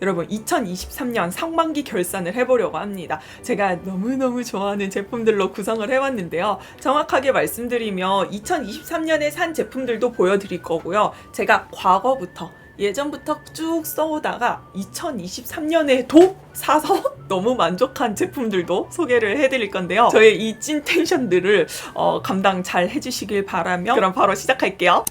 여러분 2023년 상반기 결산을 해보려고 합니다. 제가 너무너무 좋아하는 제품들로 구성을 해왔는데요. 정확하게 말씀드리면 2023년에 산 제품들도 보여드릴 거고요. 제가 과거부터 예전부터 쭉 써오다가 2023년에도 사서 너무 만족한 제품들도 소개를 해드릴 건데요. 저의 이 찐 텐션들을 어, 감당 잘 해주시길 바라며 그럼 바로 시작할게요.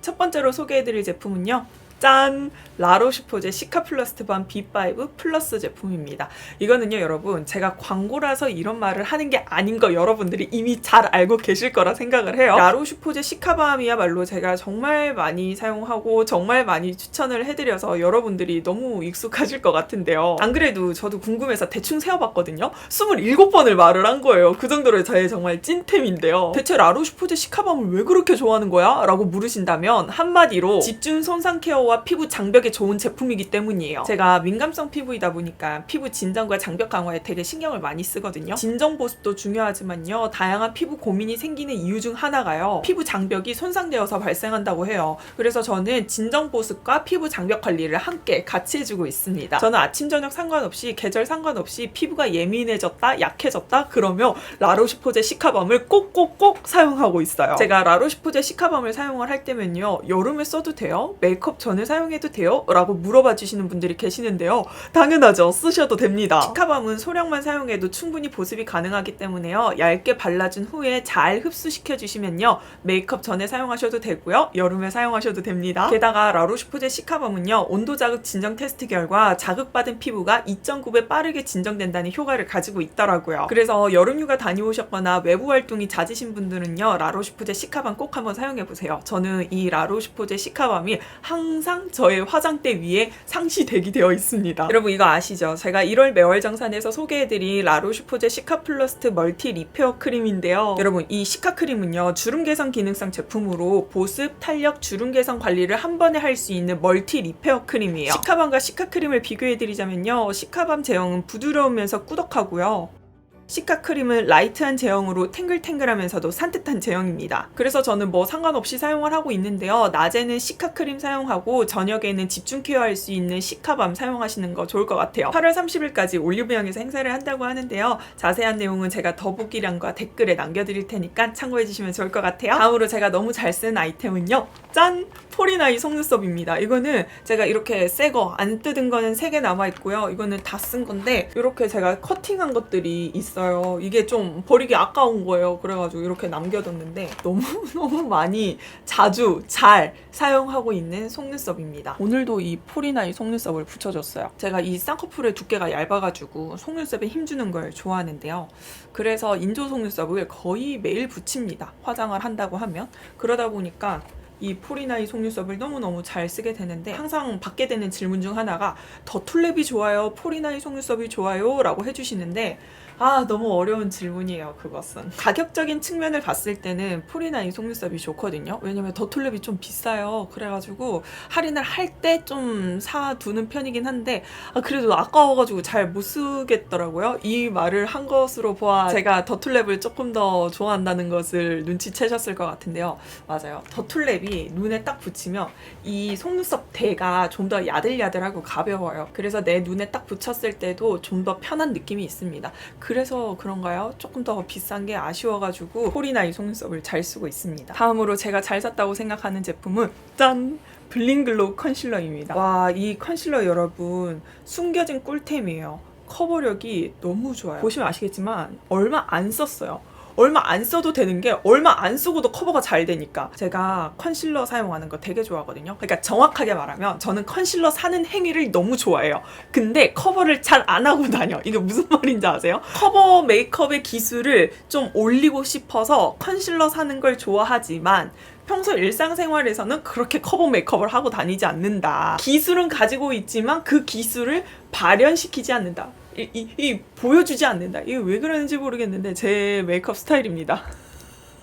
첫 번째로 소개해드릴 제품은요. 짠! 라로슈포제 시카플러스트 밤 B5 플러스 제품입니다. 이거는요, 여러분, 제가 광고라서 이런 말을 하는 게 아닌 거 여러분들이 이미 잘 알고 계실 거라 생각을 해요. 라로슈포제 시카밤이야말로 제가 정말 많이 사용하고 정말 많이 추천을 해드려서 여러분들이 너무 익숙하실 것 같은데요. 안 그래도 저도 궁금해서 대충 세어봤거든요. 27번을 말을 한 거예요. 그 정도로 저의 정말 찐템인데요. 대체 라로슈포제 시카밤을 왜 그렇게 좋아하는 거야? 라고 물으신다면 한마디로 집중 손상 케어 와 피부 장벽에 좋은 제품이기 때문이에요. 제가 민감성 피부이다 보니까 피부 진정과 장벽 강화에 되게 신경을 많이 쓰거든요. 진정 보습도 중요하지만요. 다양한 피부 고민이 생기는 이유 중 하나가요. 피부 장벽이 손상되어서 발생한다고 해요. 그래서 저는 진정 보습과 피부 장벽 관리를 함께 같이 해주고 있습니다. 저는 아침 저녁 상관없이 계절 상관없이 피부가 예민해졌다, 약해졌다 그러면 라로시포제 시카밤을 꼭꼭꼭 사용하고 있어요. 제가 라로시포제 시카밤을 사용을 할 때면요. 여름에 써도 돼요? 메이크업 전에 사용해도 돼요? 라고 물어봐 주시는 분들이 계시는데요. 당연하죠. 쓰셔도 됩니다. 시카밤은 소량만 사용해도 충분히 보습이 가능하기 때문에요. 얇게 발라준 후에 잘 흡수시켜 주시면요. 메이크업 전에 사용하셔도 되고요. 여름에 사용하셔도 됩니다. 게다가 라로슈포제 시카밤은요. 온도 자극 진정 테스트 결과 자극받은 피부가 2.9배 빠르게 진정된다는 효과를 가지고 있더라고요. 그래서 여름 휴가 다녀오셨거나 외부 활동이 잦으신 분들은요. 라로슈포제 시카밤 꼭 한번 사용해 보세요. 저는 이 라로슈포제 시카밤이 항상 저의 화장대 위에 상시 대기 되어 있습니다. 여러분 이거 아시죠? 제가 1월 매월 정산에서 소개해드린 라로슈포제 시카플러스트 멀티 리페어 크림인데요. 여러분 이 시카 크림은요 주름 개선 기능성 제품으로 보습, 탄력, 주름 개선 관리를 한 번에 할 수 있는 멀티 리페어 크림이에요. 시카밤과 시카 크림을 비교해드리자면요 시카밤 제형은 부드러우면서 꾸덕하고요. 시카 크림은 라이트한 제형으로 탱글탱글하면서도 산뜻한 제형입니다. 그래서 저는 뭐 상관없이 사용을 하고 있는데요. 낮에는 시카 크림 사용하고 저녁에는 집중 케어할 수 있는 시카밤 사용하시는 거 좋을 것 같아요. 8월 30일까지 올리브영에서 행사를 한다고 하는데요. 자세한 내용은 제가 더보기란과 댓글에 남겨드릴 테니까 참고해 주시면 좋을 것 같아요. 다음으로 제가 너무 잘 쓰는 아이템은요. 짠! 포리나이 속눈썹입니다. 이거는 제가 이렇게 새 거 안 뜯은 거는 3개 남아있고요. 이거는 다 쓴 건데 이렇게 제가 커팅한 것들이 있어요. 이게 좀 버리기 아까운 거예요. 그래가지고 이렇게 남겨뒀는데 너무너무 많이 자주 잘 사용하고 있는 속눈썹입니다. 오늘도 이 포리나이 속눈썹을 붙여줬어요. 제가 이 쌍꺼풀의 두께가 얇아가지고 속눈썹에 힘주는 걸 좋아하는데요. 그래서 인조 속눈썹을 거의 매일 붙입니다. 화장을 한다고 하면. 그러다 보니까 이 포리나이 속눈썹을 너무너무 잘 쓰게 되는데 항상 받게 되는 질문 중 하나가 더 툴랩이 좋아요? 포리나이 속눈썹이 좋아요? 라고 해주시는데 아 너무 어려운 질문이에요 그것은 가격적인 측면을 봤을 때는 포리나이 속눈썹이 좋거든요 왜냐면 더 툴랩이 좀 비싸요 그래가지고 할인을 할 때 좀 사두는 편이긴 한데 아, 그래도 아까워가지고 잘 못 쓰겠더라고요 이 말을 한 것으로 보아 제가 더 툴랩을 조금 더 좋아한다는 것을 눈치채셨을 것 같은데요 맞아요 더 툴랩이 눈에 딱 붙이면 이 속눈썹 대가 좀 더 야들야들하고 가벼워요 그래서 내 눈에 딱 붙였을 때도 좀 더 편한 느낌이 있습니다 그래서 그런가요? 조금 더 비싼 게 아쉬워가지고 폴이나 이 속눈썹을 잘 쓰고 있습니다. 다음으로 제가 잘 샀다고 생각하는 제품은 짠! 블링글로우 컨실러입니다. 와, 이 컨실러 여러분 숨겨진 꿀템이에요. 커버력이 너무 좋아요. 보시면 아시겠지만 얼마 안 썼어요. 얼마 안 써도 되는 게 얼마 안 쓰고도 커버가 잘 되니까 제가 컨실러 사용하는 거 되게 좋아하거든요. 그러니까 정확하게 말하면 저는 컨실러 사는 행위를 너무 좋아해요. 근데 커버를 잘 안 하고 다녀. 이게 무슨 말인지 아세요? 커버 메이크업의 기술을 좀 올리고 싶어서 컨실러 사는 걸 좋아하지만 평소 일상생활에서는 그렇게 커버 메이크업을 하고 다니지 않는다. 기술은 가지고 있지만 그 기술을 발현시키지 않는다. 이, 이, 이 보여주지 않는다. 이게 왜 그러는지 모르겠는데 제 메이크업 스타일입니다.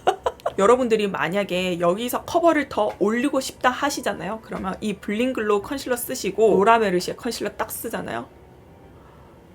여러분들이 만약에 여기서 커버를 더 올리고 싶다 하시잖아요. 그러면 이 블링글로우 컨실러 쓰시고 오라메르시의 컨실러 딱 쓰잖아요.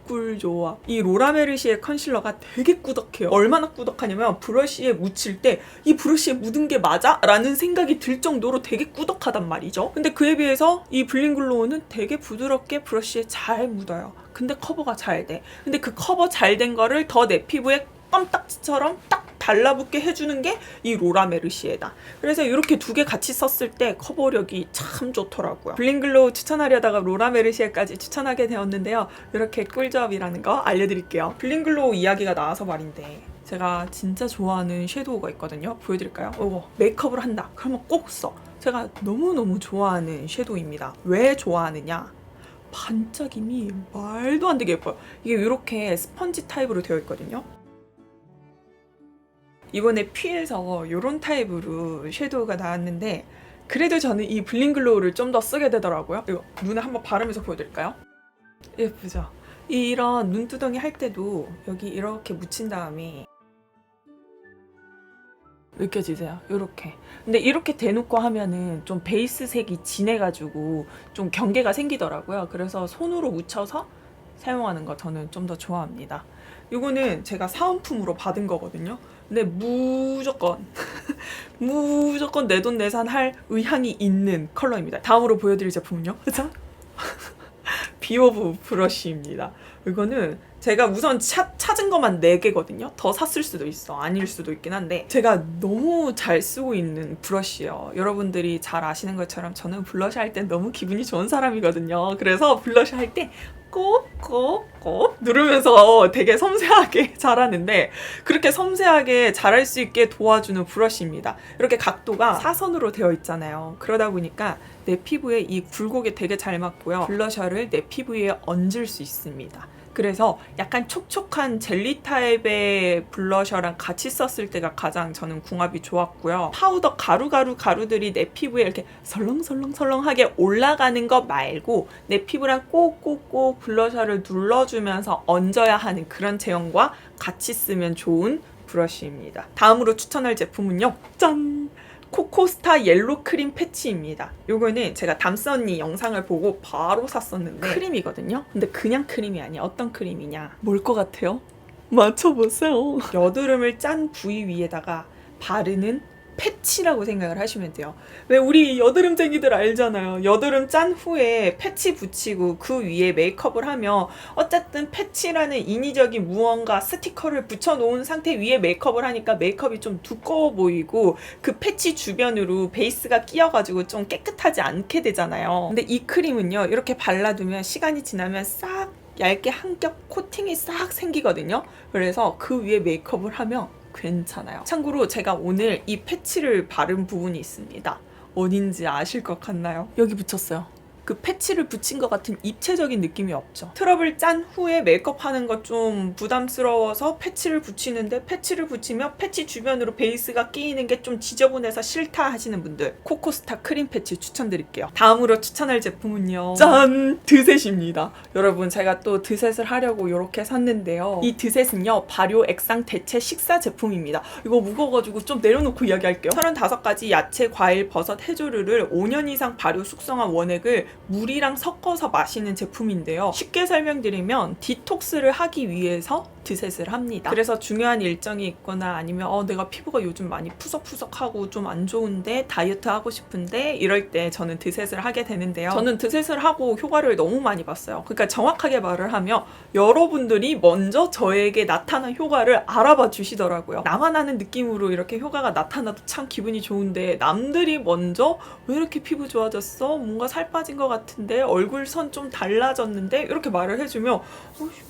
꿀 좋아. 이 로라메르시의 컨실러가 되게 꾸덕해요. 얼마나 꾸덕하냐면 브러쉬에 묻힐 때 이 브러쉬에 묻은 게 맞아? 라는 생각이 들 정도로 되게 꾸덕하단 말이죠. 근데 그에 비해서 이 블링글로우는 되게 부드럽게 브러쉬에 잘 묻어요. 근데 커버가 잘 돼. 근데 그 커버 잘 된 거를 더 내 피부에 껌딱지처럼 딱 달라붙게 해주는 게 이 로라메르시에다. 그래서 이렇게 두 개 같이 썼을 때 커버력이 참 좋더라고요. 블링글로우 추천하려다가 로라메르시에까지 추천하게 되었는데요. 이렇게 꿀조합이라는 거 알려드릴게요. 블링글로우 이야기가 나와서 말인데 제가 진짜 좋아하는 섀도우가 있거든요. 보여드릴까요? 이거 메이크업을 한다. 그러면 꼭 써. 제가 너무너무 좋아하는 섀도우입니다. 왜 좋아하느냐? 반짝임이 말도 안 되게 예뻐요. 이게 이렇게 스펀지 타입으로 되어 있거든요. 이번에 피에서 이런 타입으로 섀도우가 나왔는데 그래도 저는 이 블링글로우를 좀 더 쓰게 되더라고요. 이거 눈에 한번 바르면서 보여드릴까요? 예쁘죠? 이런 눈두덩이 할 때도 여기 이렇게 묻힌 다음에 느껴지세요? 이렇게. 근데 이렇게 대놓고 하면은 좀 베이스 색이 진해가지고 좀 경계가 생기더라고요. 그래서 손으로 묻혀서 사용하는 거 저는 좀 더 좋아합니다. 이거는 제가 사은품으로 받은 거거든요. 근데 무조건 무조건 내 돈 내산 할 의향이 있는 컬러입니다. 다음으로 보여드릴 제품은요. 자, 비오브 브러쉬입니다. 이거는 제가 우선 차, 찾은 것만 4개거든요. 더 샀을 수도 있어. 아닐 수도 있긴 한데 제가 너무 잘 쓰고 있는 브러쉬예요. 여러분들이 잘 아시는 것처럼 저는 블러셔 할 때 너무 기분이 좋은 사람이거든요. 그래서 블러셔 할 때 꼭꼭꼭 누르면서 되게 섬세하게 잘하는데 그렇게 섬세하게 잘할 수 있게 도와주는 브러쉬입니다. 이렇게 각도가 사선으로 되어 있잖아요. 그러다 보니까 내 피부에 이 굴곡에 되게 잘 맞고요. 블러셔를 내 피부에 얹을 수 있습니다. 그래서 약간 촉촉한 젤리 타입의 블러셔랑 같이 썼을 때가 가장 저는 궁합이 좋았고요. 파우더 가루가루 가루들이 내 피부에 이렇게 설렁설렁설렁하게 올라가는 것 말고 내 피부랑 꼭꼭꼭 블러셔를 눌러주면서 얹어야 하는 그런 제형과 같이 쓰면 좋은 브러쉬입니다. 다음으로 추천할 제품은요. 짠! 코코스타 옐로 크림 패치입니다. 요거는 제가 담스 언니 영상을 보고 바로 샀었는데 크림이거든요. 근데 그냥 크림이 아니야. 어떤 크림이냐? 뭘 것 같아요? 맞춰보세요. 여드름을 짠 부위 위에다가 바르는 패치라고 생각을 하시면 돼요. 왜 우리 여드름쟁이들 알잖아요. 여드름 짠 후에 패치 붙이고 그 위에 메이크업을 하면 어쨌든 패치라는 인위적인 무언가 스티커를 붙여놓은 상태 위에 메이크업을 하니까 메이크업이 좀 두꺼워 보이고 그 패치 주변으로 베이스가 끼어가지고 좀 깨끗하지 않게 되잖아요. 근데 이 크림은요 이렇게 발라두면 시간이 지나면 싹 얇게 한 겹 코팅이 싹 생기거든요. 그래서 그 위에 메이크업을 하면 괜찮아요. 참고로 제가 오늘 이 패치를 바른 부분이 있습니다. 어딘지 아실 것 같나요? 여기 붙였어요. 그 패치를 붙인 것 같은 입체적인 느낌이 없죠. 트러블 짠 후에 메이크업 하는 거좀 부담스러워서 패치를 붙이는데 패치를 붙이면 패치 주변으로 베이스가 끼이는 게 좀 지저분해서 싫다 하시는 분들 코코스타 크림 패치 추천드릴게요. 다음으로 추천할 제품은요. 짠! 드셋입니다. 여러분 제가 또 드셋을 하려고 이렇게 샀는데요. 이 드셋은요. 발효 액상 대체 식사 제품입니다. 이거 무거워가지고 좀 내려놓고 이야기할게요. 35가지 야채, 과일, 버섯, 해조류를 5년 이상 발효 숙성한 원액을 물이랑 섞어서 마시는 제품인데요. 쉽게 설명드리면 디톡스를 하기 위해서 드셋을 합니다. 그래서 중요한 일정이 있거나 아니면 어 내가 피부가 요즘 많이 푸석푸석하고 좀 안 좋은데 다이어트 하고 싶은데 이럴 때 저는 드셋을 하게 되는데요. 저는 드셋을 하고 효과를 너무 많이 봤어요. 그러니까 정확하게 말을 하면 여러분들이 먼저 저에게 나타난 효과를 알아봐 주시더라고요. 나만 아는 느낌으로 이렇게 효과가 나타나도 참 기분이 좋은데 남들이 먼저 왜 이렇게 피부 좋아졌어? 뭔가 살 빠진 것 같은데 얼굴 선 좀 달라졌는데 이렇게 말을 해주면 어,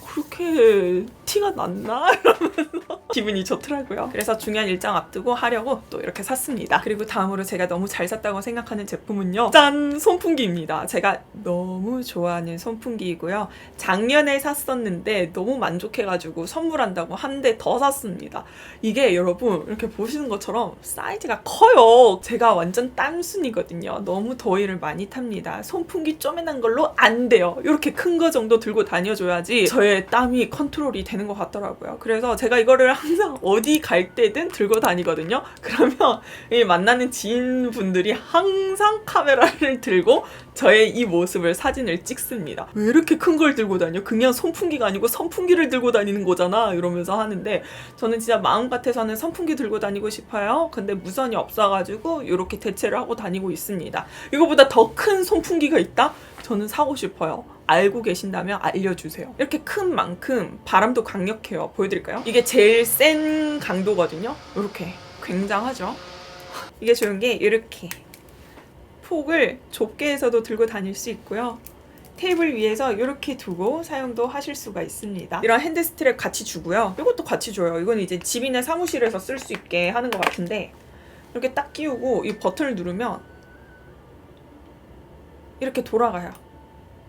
그렇게 티가 났나? 이러면서 기분이 좋더라고요. 그래서 중요한 일정 앞두고 하려고 또 이렇게 샀습니다. 그리고 다음으로 제가 너무 잘 샀다고 생각하는 제품은요. 짠! 손풍기입니다. 제가 너무 좋아하는 손풍기이고요. 작년에 샀었는데 너무 만족해가지고 선물한다고 한 대 더 샀습니다. 이게 여러분 이렇게 보시는 것처럼 사이즈가 커요. 제가 완전 땀순이거든요. 너무 더위를 많이 탑니다. 손풍기 쪼매난 걸로 안 돼요. 이렇게 큰 거 정도 들고 다녀줘야지 저의 내 땀이 컨트롤이 되는 것 같더라고요. 그래서 제가 이거를 항상 어디 갈 때든 들고 다니거든요. 그러면 이 만나는 지인분들이 항상 카메라를 들고 저의 이 모습을 사진을 찍습니다. 왜 이렇게 큰 걸 들고 다녀? 그냥 선풍기가 아니고 선풍기를 들고 다니는 거잖아. 이러면서 하는데 저는 진짜 마음 같아서는 선풍기 들고 다니고 싶어요. 근데 무선이 없어가지고 이렇게 대체를 하고 다니고 있습니다. 이거보다 더 큰 선풍기가 있다? 저는 사고 싶어요. 알고 계신다면 알려주세요. 이렇게 큰 만큼 바람도 강력해요. 보여드릴까요? 이게 제일 센 강도거든요. 이렇게 굉장하죠. 이게 좋은 게 이렇게 폭을 좁게 해서도 들고 다닐 수 있고요. 테이블 위에서 이렇게 두고 사용도 하실 수가 있습니다. 이런 핸드 스트랩 같이 주고요. 이것도 같이 줘요. 이건 이제 집이나 사무실에서 쓸 수 있게 하는 것 같은데 이렇게 딱 끼우고 이 버튼을 누르면 이렇게 돌아가요.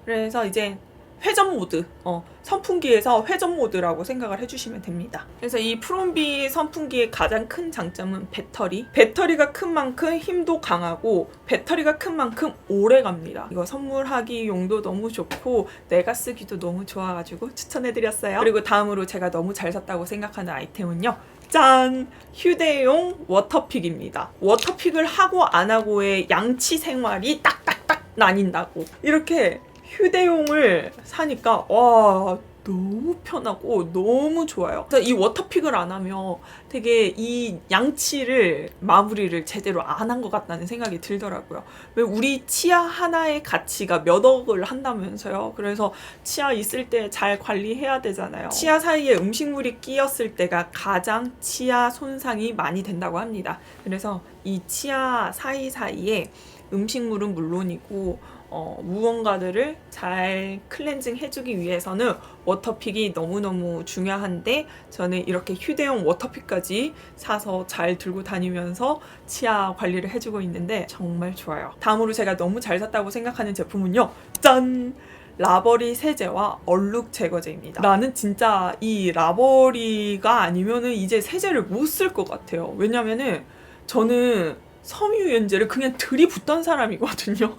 그래서 이제 회전 모드, 어, 선풍기에서 회전 모드라고 생각을 해주시면 됩니다. 그래서 이 프롬비 선풍기의 가장 큰 장점은 배터리. 배터리가 큰 만큼 힘도 강하고 배터리가 큰 만큼 오래 갑니다. 이거 선물하기 용도 너무 좋고 내가 쓰기도 너무 좋아가지고 추천해드렸어요. 그리고 다음으로 제가 너무 잘 샀다고 생각하는 아이템은요. 짠! 휴대용 워터픽입니다. 워터픽을 하고 안 하고의 양치 생활이 딱딱딱 나뉜다고. 이렇게 휴대용을 사니까 와 너무 편하고 너무 좋아요. 이 워터픽을 안 하면 되게 이 양치를 마무리를 제대로 안 한 것 같다는 생각이 들더라고요. 왜 우리 치아 하나의 가치가 몇 억을 한다면서요. 그래서 치아 있을 때 잘 관리해야 되잖아요. 치아 사이에 음식물이 끼었을 때가 가장 치아 손상이 많이 된다고 합니다. 그래서 이 치아 사이사이에 음식물은 물론이고 어, 무언가들을 잘 클렌징 해주기 위해서는 워터픽이 너무너무 중요한데 저는 이렇게 휴대용 워터픽까지 사서 잘 들고 다니면서 치아 관리를 해주고 있는데 정말 좋아요. 다음으로 제가 너무 잘 샀다고 생각하는 제품은요. 짠! 라버리 세제와 얼룩 제거제입니다. 나는 진짜 이 라버리가 아니면은 이제 세제를 못 쓸 것 같아요. 왜냐면은 저는 섬유유연제를 그냥 들이붓던 사람이거든요.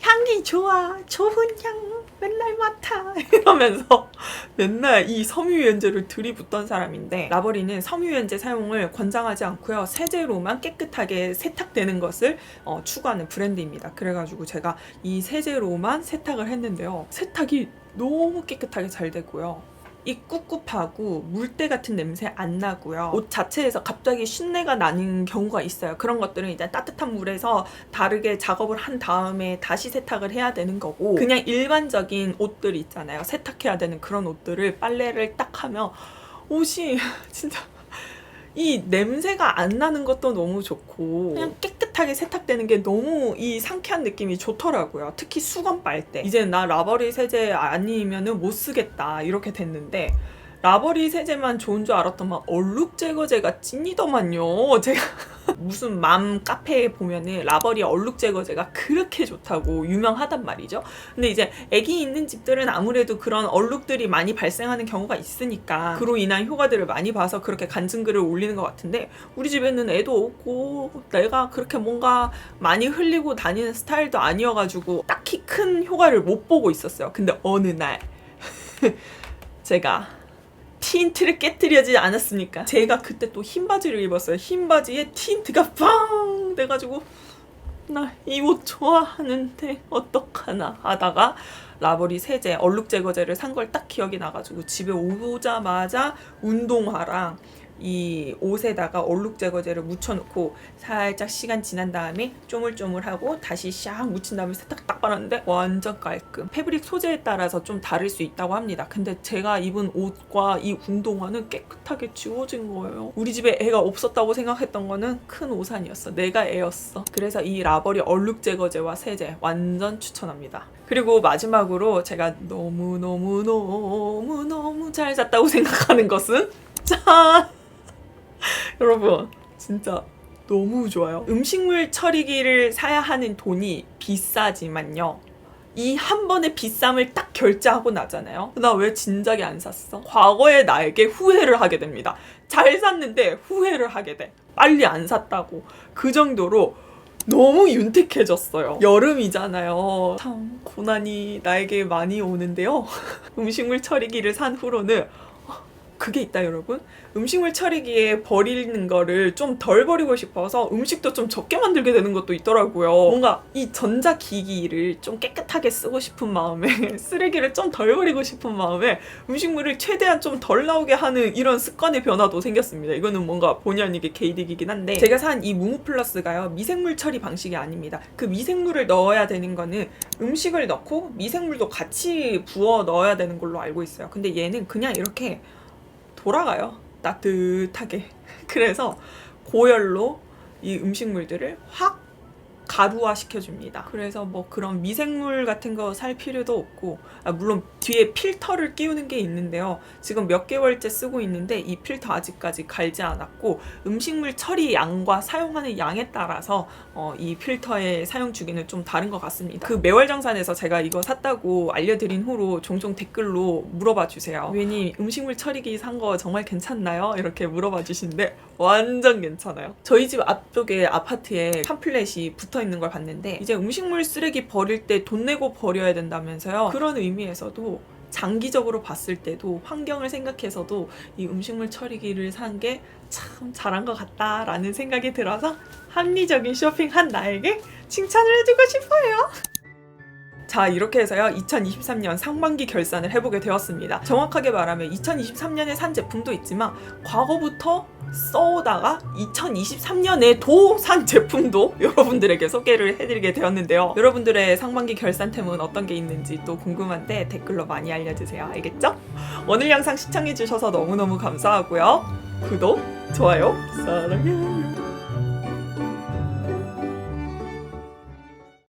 향기 좋아, 좋은 향, 맨날 맡아. 이러면서 맨날 이 섬유유연제를 들이붓던 사람인데 라버리는 섬유유연제 사용을 권장하지 않고요. 세제로만 깨끗하게 세탁되는 것을 어, 추구하는 브랜드입니다. 그래가지고 제가 이 세제로만 세탁을 했는데요. 세탁이 너무 깨끗하게 잘 되고요. 이 꿉꿉하고 물때 같은 냄새 안 나고요. 옷 자체에서 갑자기 쉰내가 나는 경우가 있어요. 그런 것들은 이제 따뜻한 물에서 다르게 작업을 한 다음에 다시 세탁을 해야 되는 거고 그냥 일반적인 옷들 있잖아요. 세탁해야 되는 그런 옷들을 빨래를 딱 하면 옷이 진짜 이 냄새가 안 나는 것도 너무 좋고 그냥 깨끗하게 세탁되는 게 너무 이 상쾌한 느낌이 좋더라고요. 특히 수건 빨 때. 이제 나 라버리 세제 아니면은 못 쓰겠다 이렇게 됐는데 라버리 세제만 좋은 줄 알았더만 얼룩 제거제가 찐이더만요. 제가 무슨 맘 카페에 보면은 라버리 얼룩 제거제가 그렇게 좋다고 유명하단 말이죠. 근데 이제 애기 있는 집들은 아무래도 그런 얼룩들이 많이 발생하는 경우가 있으니까 그로 인한 효과들을 많이 봐서 그렇게 간증글을 올리는 것 같은데 우리 집에는 애도 없고 내가 그렇게 뭔가 많이 흘리고 다니는 스타일도 아니어가지고 딱히 큰 효과를 못 보고 있었어요. 근데 어느 날 제가 틴트를 깨뜨리지 않았습니까? 제가 그때 또 흰 바지를 입었어요. 흰 바지에 틴트가 빵 돼가지고 나 이 옷 좋아하는데 어떡하나 하다가 라버리 세제 얼룩 제거제를 산 걸 딱 기억이 나가지고 집에 오자마자 운동화랑 이 옷에다가 얼룩 제거제를 묻혀놓고 살짝 시간 지난 다음에 쪼물쪼물하고 다시 샥 묻힌 다음에 세탁 딱 빨았는데 완전 깔끔. 패브릭 소재에 따라서 좀 다를 수 있다고 합니다. 근데 제가 입은 옷과 이 운동화는 깨끗하게 지워진 거예요. 우리 집에 애가 없었다고 생각했던 거는 큰 오산이었어. 내가 애였어. 그래서 이 라버리 얼룩 제거제와 세제 완전 추천합니다. 그리고 마지막으로 제가 너무너무너무너무 잘 샀다고 생각하는 것은 짠! 여러분 진짜 너무 좋아요. 음식물 처리기를 사야 하는 돈이 비싸지만요. 이 한 번의 비쌈을 딱 결제하고 나잖아요. 나 왜 진작에 안 샀어? 과거의 나에게 후회를 하게 됩니다. 잘 샀는데 후회를 하게 돼. 빨리 안 샀다고. 그 정도로 너무 윤택해졌어요. 여름이잖아요. 참 고난이 나에게 많이 오는데요. 음식물 처리기를 산 후로는 어, 그게 있다 여러분. 음식물 처리기에 버리는 거를 좀 덜 버리고 싶어서 음식도 좀 적게 만들게 되는 것도 있더라고요. 뭔가 이 전자기기를 좀 깨끗하게 쓰고 싶은 마음에 쓰레기를 좀 덜 버리고 싶은 마음에 음식물을 최대한 좀 덜 나오게 하는 이런 습관의 변화도 생겼습니다. 이거는 뭔가 본의 아니게 개이득이긴 한데 제가 산 이 무무 플러스가요 미생물 처리 방식이 아닙니다. 그 미생물을 넣어야 되는 거는 음식을 넣고 미생물도 같이 부어 넣어야 되는 걸로 알고 있어요. 근데 얘는 그냥 이렇게 돌아가요. 따뜻하게. 그래서 고열로 이 음식물들을 확 가루화 시켜줍니다. 그래서 뭐 그런 미생물 같은 거 살 필요도 없고, 아, 물론 뒤에 필터를 끼우는 게 있는데요. 지금 몇 개월째 쓰고 있는데 이 필터 아직까지 갈지 않았고, 음식물 처리 양과 사용하는 양에 따라서 어, 이 필터의 사용 주기는 좀 다른 것 같습니다. 그 매월장산에서 제가 이거 샀다고 알려드린 후로 종종 댓글로 물어봐 주세요. 왜니 음식물 처리기 산 거 정말 괜찮나요? 이렇게 물어봐 주시는데 완전 괜찮아요. 저희 집 앞쪽에 아파트에 팜플렛이 붙어 있는 걸 봤는데 이제 음식물 쓰레기 버릴 때 돈 내고 버려야 된다면서요. 그런 의미에서도 장기적으로 봤을 때도 환경을 생각해서도 이 음식물 처리기를 산 게 참 잘한 것 같다라는 생각이 들어서 합리적인 쇼핑한 나에게 칭찬을 해주고 싶어요. 자 이렇게 해서요. 2023년 상반기 결산을 해보게 되었습니다. 정확하게 말하면 2023년에 산 제품도 있지만 과거부터 써오다가 2023년에도 산 제품도 여러분들에게 소개를 해드리게 되었는데요. 여러분들의 상반기 결산템은 어떤 게 있는지 또 궁금한데 댓글로 많이 알려주세요. 알겠죠? 오늘 영상 시청해주셔서 너무너무 감사하고요. 구독, 좋아요, 사랑해요